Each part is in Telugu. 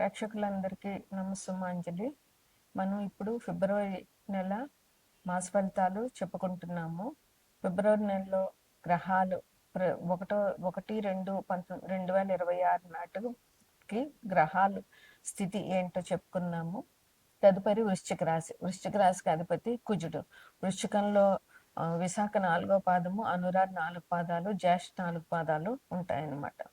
ప్రేక్షకులందరికీ నమస్సుమాంజలి మనం ఇప్పుడు ఫిబ్రవరి నెల మాస ఫలితాలు చెప్పుకుంటున్నాము. ఫిబ్రవరి నెలలో గ్రహాలు ప్ర- ఒకటో ఒకటి రెండు పంతొమ్మిది రెండు వేల ఇరవై ఆరు నాటికి గ్రహాలు స్థితి ఏంటో చెప్పుకున్నాము. తదుపరి వృశ్చిక రాశి వృశ్చిక రాశికి అధిపతి కుజుడు. వృశ్చికంలో విశాఖ నాలుగో పాదము అనురాధ నాలుగు పాదాలు జ్యేష్ఠ నాలుగు పాదాలు ఉంటాయన్నమాట.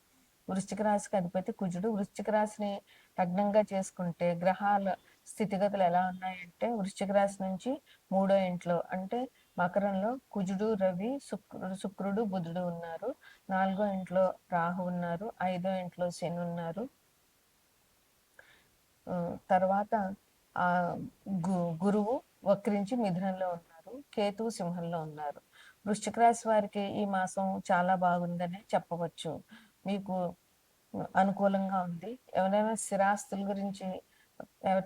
వృశ్చిక రాశికి అధిపతి కుజుడు. వృశ్చిక రాశిని లగ్నంగా చేసుకుంటే గ్రహాల స్థితిగతులు ఎలా ఉన్నాయంటే వృశ్చిక రాశి నుంచి మూడో ఇంట్లో అంటే మకరంలో కుజుడు రవి శుక్రుడు శుక్రుడు బుధుడు ఉన్నారు. నాలుగో ఇంట్లో రాహు ఉన్నారు. ఐదో ఇంట్లో శని ఉన్నారు. తర్వాత ఆ గు- గురువు వక్రించి మిథునంలో ఉన్నారు. కేతు సింహంలో ఉన్నారు. వృశ్చిక రాశి వారికి ఈ మాసం చాలా బాగుందని చెప్పవచ్చు. మీకు అనుకూలంగా ఉంది. ఎవరైనా స్థిరాస్తుల గురించి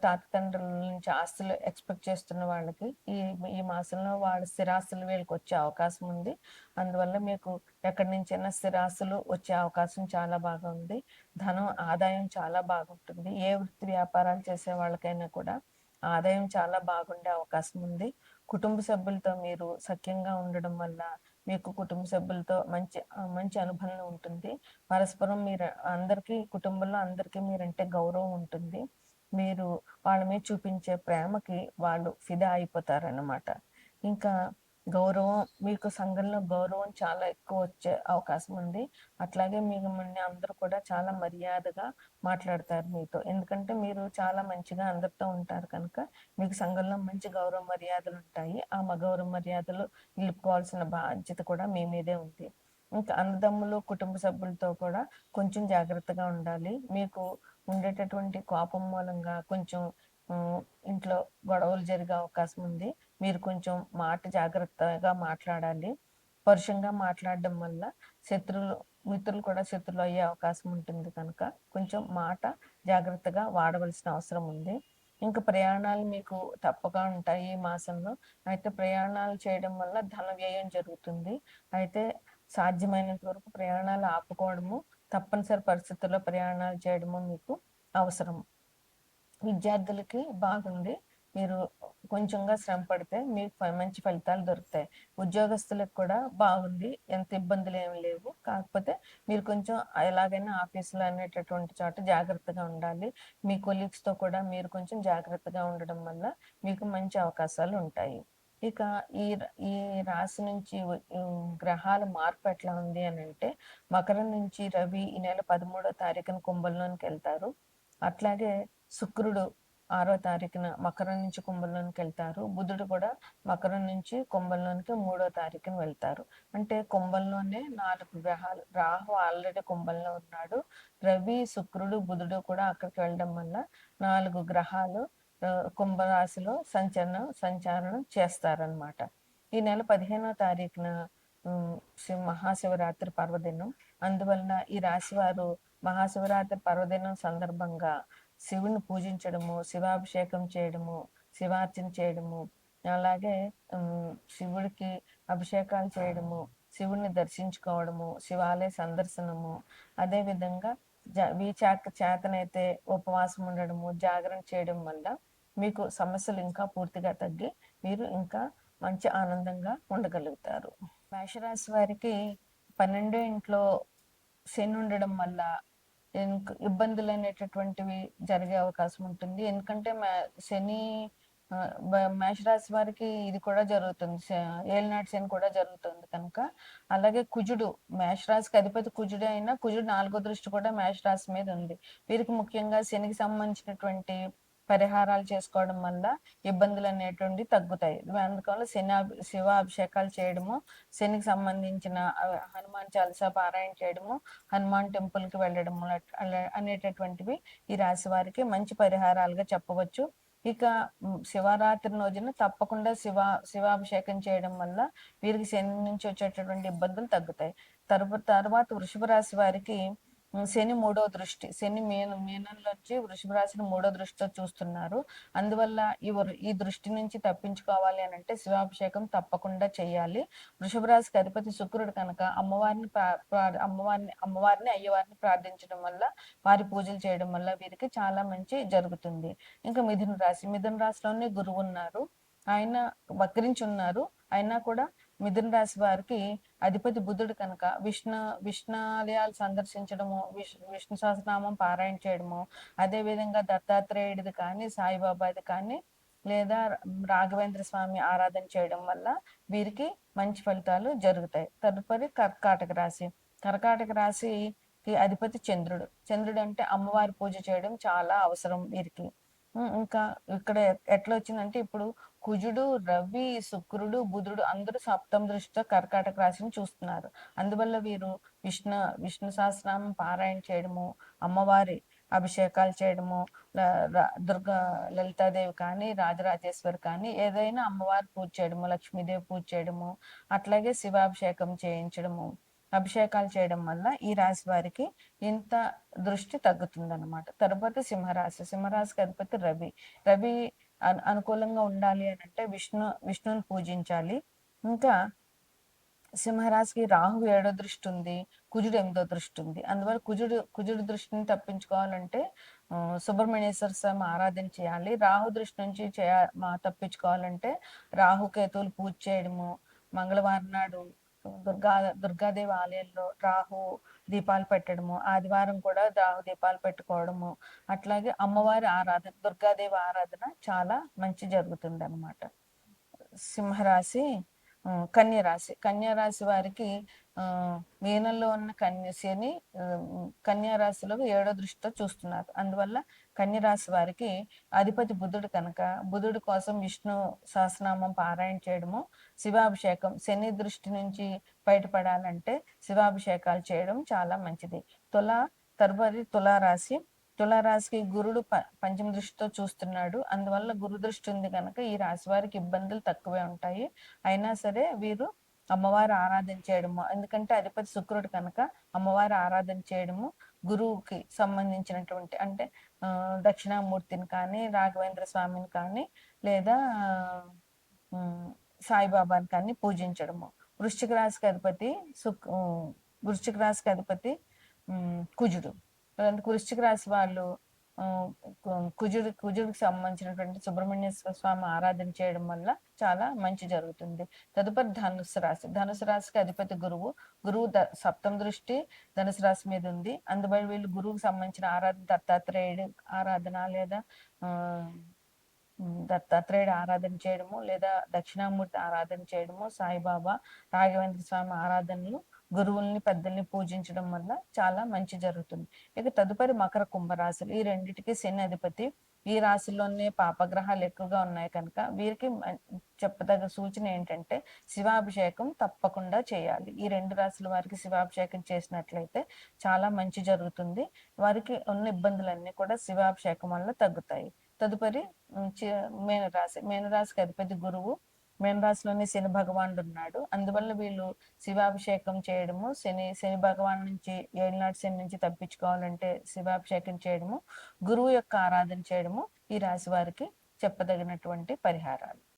తాత తండ్రుల నుంచి ఆస్తులు ఎక్స్పెక్ట్ చేస్తున్న వాళ్ళకి ఈ ఈ మాసంలో వాళ్ళ స్థిరాస్తులు వీళ్ళకి వచ్చే అవకాశం ఉంది. అందువల్ల మీకు ఎక్కడి నుంచైనా స్థిరాస్తులు వచ్చే అవకాశం చాలా బాగా ఉంది. ధనం ఆదాయం చాలా బాగుంటుంది. ఏ వృత్తి వ్యాపారాలు చేసే వాళ్ళకైనా కూడా ఆదాయం చాలా బాగుండే అవకాశం ఉంది. కుటుంబ సభ్యులతో మీరు సఖ్యంగా ఉండడం వల్ల మీకు కుటుంబ సభ్యులతో మంచి మంచి అనుబంధం ఉంటుంది. పరస్పరం మీరు అందరికీ కుటుంబంలో అందరికీ మీరంటే గౌరవం ఉంటుంది. మీరు వాళ్ళ మీద చూపించే ప్రేమకి వాళ్ళు ఫిదా అయిపోతారన్నమాట. ఇంకా గౌరవం మీకు సంఘంలో గౌరవం చాలా ఎక్కువ వచ్చే అవకాశం ఉంది. అట్లాగే మీకు మిమ్మల్ని అందరూ కూడా చాలా మర్యాదగా మాట్లాడతారు మీతో. ఎందుకంటే మీరు చాలా మంచిగా అందరితో ఉంటారు కనుక మీకు సంఘంలో మంచి గౌరవ మర్యాదలు ఉంటాయి. ఆ మ- గౌరవ మర్యాదలు నిలుపుకోవాల్సిన బాధ్యత కూడా మీ మీదే ఉంది. ఇంకా అన్నదమ్ములు కుటుంబ సభ్యులతో కూడా కొంచెం జాగ్రత్తగా ఉండాలి. మీకు ఉండేటటువంటి కోపం మూలంగా కొంచెం ఇంట్లో గొడవలు జరిగే అవకాశం ఉంది. మీరు కొంచెం మాట జాగ్రత్తగా మాట్లాడాలి. పరుషంగా మాట్లాడడం వల్ల శత్రులు మిత్రులు కూడా శత్రులు అయ్యే అవకాశం ఉంటుంది కనుక కొంచెం మాట జాగ్రత్తగా వాడవలసిన అవసరం ఉంది. ఇంకా ప్రయాణాలు మీకు తప్పగా ఉంటాయి ఈ మాసంలో. అయితే ప్రయాణాలు చేయడం వల్ల ధన వ్యయం జరుగుతుంది. అయితే సాధ్యమైనంత వరకు ప్రయాణాలు ఆపుకోవడము తప్పనిసరి పరిస్థితుల్లో ప్రయాణాలు చేయడము మీకు అవసరం. విద్యార్థులకి బాగుంది మీరు కొంచెంగా శ్రమ పడితే మీకు మంచి ఫలితాలు దొరుకుతాయి. ఉద్యోగస్తులకు కూడా బాగుంది ఎంత ఇబ్బందులు ఏమి లేవు. కాకపోతే మీరు కొంచెం ఎలాగైనా ఆఫీసులో అనేటటువంటి చోట జాగ్రత్తగా ఉండాలి. మీ కొలీగ్స్తో కూడా మీరు కొంచెం జాగ్రత్తగా ఉండడం వల్ల మీకు మంచి అవకాశాలు ఉంటాయి. ఇక ఈ ఈ రాశి నుంచి గ్రహాల మార్పు ఎట్లా ఉంది అని అంటే మకరం నుంచి రవి ఈ నెల పదమూడో తారీఖున కుంభంలోనికి వెళ్తారు. అట్లాగే శుక్రుడు ఆరో తారీఖున మకరం నుంచి కుంభంలోనికి వెళ్తారు. బుధుడు కూడా మకరం నుంచి కుంభంలోనికి మూడో తారీఖున వెళ్తారు. అంటే కుంభంలోనే నాలుగు గ్రహాలు రాహు ఆల్రెడీ కుంభంలో ఉన్నాడు. రవి శుక్రుడు బుధుడు కూడా అక్కడికి వెళ్ళడం వల్ల నాలుగు గ్రహాలు కుంభరాశిలో సంచలనం సంచారణం చేస్తారనమాట ఈ నెల పదిహేనో తారీఖున మహాశివరాత్రి పర్వదినం. అందువలన ఈ రాశి వారు మహాశివరాత్రి పర్వదినం సందర్భంగా శివుని పూజించడము శివాభిషేకం చేయడము శివార్చన చేయడము అలాగే శివుడికి అభిషేకాలు చేయడము శివుడిని దర్శించుకోవడము శివాలయ సందర్శనము అదేవిధంగా వీచాక చేతనైతే ఉపవాసం ఉండడము జాగరణ చేయడం వల్ల మీకు సమస్యలు ఇంకా పూర్తిగా తగ్గి మీరు ఇంకా మంచి ఆనందంగా ఉండగలుగుతారు. మేషరాశి వారికి పన్నెండో ఇంట్లో శని ఉండడం వల్ల ఇబ్బందులు అనేటటువంటివి జరిగే అవకాశం ఉంటుంది. ఎందుకంటే మే- శని మేషరాశి వారికి ఇది కూడా జరుగుతుంది. ఏలినాటి శని కూడా జరుగుతుంది కనుక. అలాగే కుజుడు మేషరాశికి అధిపతి కుజుడే అయినా కుజుడు నాలుగో దృష్టి కూడా మేషరాశి మీద ఉంది. వీరికి ముఖ్యంగా శనికి సంబంధించినటువంటి పరిహారాలు చేసుకోవడం వల్ల ఇబ్బందులు అనేటువంటి తగ్గుతాయి. అందుకని శని శివ అభిషేకాలు చేయడము శనికి సంబంధించిన హనుమాన్ చాలీసా పారాయణ చేయడము హనుమాన్ టెంపుల్కి వెళ్ళడము అనేటటువంటివి ఈ రాశి వారికి మంచి పరిహారాలుగా చెప్పవచ్చు. ఇక శివరాత్రి రోజున తప్పకుండా శివ శివాభిషేకం చేయడం వల్ల వీరికి శని నుంచి వచ్చేటటువంటి ఇబ్బందులు తగ్గుతాయి. తర్వాత తర్వాత వృషభ రాశి వారికి శని మూడో దృష్టి శని మీన మీనంలోంచి వృషభ రాశిని మూడో దృష్టితో చూస్తున్నారు. అందువల్ల ఈ వృ- ఈ దృష్టి నుంచి తప్పించుకోవాలి అని అంటే శివాభిషేకం తప్పకుండా చేయాలి. వృషభ రాశికి అధిపతి శుక్రుడు కనుక అమ్మవారిని అమ్మవారిని అమ్మవారిని అయ్యవారిని ప్రార్థించడం వల్ల వారి పూజలు చేయడం వల్ల వీరికి చాలా మంచి జరుగుతుంది. ఇంకా మిథున రాశి మిథున రాశిలోనే గురువు ఉన్నారు. ఆయన వక్రించి ఉన్నారు. అయినా కూడా మిథున రాశి వారికి అధిపతి బుధుడు కనుక విష్ణు విష్ణాలయాలు సందర్శించడము విష్ విష్ణు సహస్రనామం పారాయణ చేయడము అదేవిధంగా దత్తాత్రేయుడిది కానీ సాయిబాబాది కానీ లేదా రాఘవేంద్ర స్వామి ఆరాధన చేయడం వల్ల వీరికి మంచి ఫలితాలు జరుగుతాయి. తదుపరి కర్కాటక రాశి. కర్కాటక రాశికి అధిపతి చంద్రుడు. చంద్రుడు అంటే అమ్మవారి పూజ చేయడం చాలా అవసరం వీరికి. ఇంకా ఇక్కడ ఎట్లా వచ్చిందంటే ఇప్పుడు కుజుడు రవి శుక్రుడు బుధుడు అందరూ సప్తమ దృష్టితో కర్కాటక రాశిని చూస్తున్నారు. అందువల్ల వీరు విష్ణు విష్ణు సహస్రనామం పారాయణ చేయడము అమ్మవారి అభిషేకాలు చేయడము దుర్గా లలితాదేవి కానీ రాజరాజేశ్వరి కానీ ఏదైనా అమ్మవారి పూజ చేయడము లక్ష్మీదేవి పూజ చేయడము అట్లాగే శివాభిషేకం చేయించడము అభిషేకాలు చేయడం వల్ల ఈ రాశి వారికి ఇంత దృష్టి తగ్గుతుందన్నమాట. తర్వాత సింహరాశి సింహరాశికి అధిపతి రవి. రవి అనుకూలంగా ఉండాలి అని అంటే విష్ణు విష్ణుని పూజించాలి. ఇంకా సింహరాశికి రాహు ఏడో దృష్టి ఉంది కుజుడు ఎనిమిదో దృష్టి ఉంది. అందువల్ల కుజుడు కుజుడు దృష్టిని తప్పించుకోవాలంటే సుబ్రహ్మణ్యేశ్వర స్వామి ఆరాధన చేయాలి. రాహు దృష్టి నుంచి చేయ మా తప్పించుకోవాలంటే రాహు కేతువులు పూజ చేయడము మంగళవారం నాడు దుర్గా దుర్గాదేవి ఆలయంలో రాహు దీపాలు పెట్టడము ఆదివారం కూడా రాహు దీపాలు పెట్టుకోవడము అట్లాగే అమ్మవారి ఆరాధన దుర్గాదేవి ఆరాధన చాలా మంచి జరుగుతుంది అనమాట సింహరాశి కన్యరాశి కన్యరాశి వారికి మీనంలో ఉన్న కన్య శని కన్యా రాశిలో ఏడో దృష్టితో చూస్తున్నారు. అందువల్ల కన్య రాశి వారికి అధిపతి బుధుడు కనుక బుధుడు కోసం విష్ణు సహస్రనామం పారాయణ చేయడము శివాభిషేకం శని దృష్టి నుంచి బయటపడాలంటే శివాభిషేకాలు చేయడం చాలా మంచిది. తుల తదుపరి తులారాశి తులారాశికి గురుడు ప పంచమ దృష్టితో చూస్తున్నాడు. అందువల్ల గురు దృష్టి ఉంది కనుక ఈ రాశి వారికి ఇబ్బందులు తక్కువే ఉంటాయి. అయినా సరే వీరు అమ్మవారు ఆరాధన చేయడము. ఎందుకంటే అధిపతి శుక్రుడు కనుక అమ్మవారు ఆరాధన చేయడము గురువుకి సంబంధించినటువంటి అంటే దక్షిణామూర్తిని కానీ రాఘవేంద్ర స్వామిని కానీ లేదా సాయిబాబాని కానీ పూజించడము. వృశ్చిక రాశికి అధిపతి సుక్ వృశ్చిక రాశికి అధిపతి కుజుడు. అందుకు వృశ్చిక రాశి వాళ్ళు కుజుడు కుజుడికి సంబంధించినటువంటి సుబ్రహ్మణ్య స్వామి ఆరాధన చేయడం వల్ల చాలా మంచి జరుగుతుంది. తదుపరి ధనుసు రాశి. ధనుసు రాశికి అధిపతి గురువు. గురువు ద సప్తం దృష్టి ధనుసు రాశి మీద ఉంది. అందువల్ల వీళ్ళు గురువుకి సంబంధించిన ఆరాధన దత్తాత్రేయుడు ఆరాధన లేదా దత్తాత్రేయుడు ఆరాధన చేయడము లేదా దక్షిణామూర్తి ఆరాధన చేయడము సాయిబాబా రాఘవేంద్ర స్వామి ఆరాధనలు గురువుల్ని పెద్దల్ని పూజించడం వల్ల చాలా మంచి జరుగుతుంది. ఇక తదుపరి మకర కుంభరాశులు ఈ రెండిటికి శని అధిపతి. ఈ రాశిలోనే పాపగ్రహాలు ఎక్కువగా ఉన్నాయి కనుక వీరికి మ- చెప్పదగ్గ సూచన ఏంటంటే శివాభిషేకం తప్పకుండా చేయాలి. ఈ రెండు రాశుల వారికి శివాభిషేకం చేసినట్లయితే చాలా మంచి జరుగుతుంది. వారికి ఉన్న ఇబ్బందులన్నీ కూడా శివాభిషేకం వల్ల తగ్గుతాయి. తదుపరి మేనరాశి. మేనరాశికి అధిపతి గురువు. మీనరాశిలోనే శని భగవానుడు ఉన్నాడు అందువల్ల వీళ్ళు శివాభిషేకం చేయడము శని శని భగవాన్ నుంచి ఏళ్ళనాటి శని నుంచి తప్పించుకోవాలంటే శివాభిషేకం చేయడము గురువు యొక్క ఆరాధన చేయడము ఈ రాశి వారికి చెప్పదగినటువంటి పరిహారాలు.